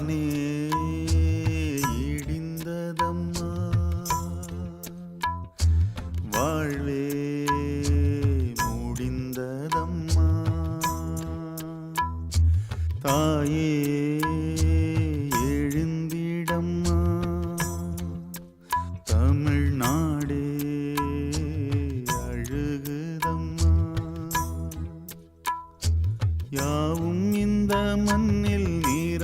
வானே இடிந்ததம்மா. வாழ்வே முடிந்ததம்மா. தாயே எழுந்திடம்மா. தமிழ்நாடே அழுகுதம்மா. யாவும் இந்த மன்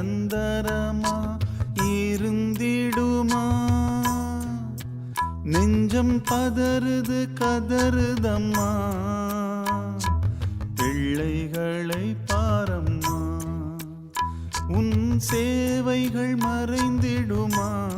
நிரந்தரமா இருந்திடுமா? நெஞ்சம் பதறுது கதறுதம்மா? பிள்ளைகளை பாரம்மா? உன் சேவைகள் மறைந்திடுமா?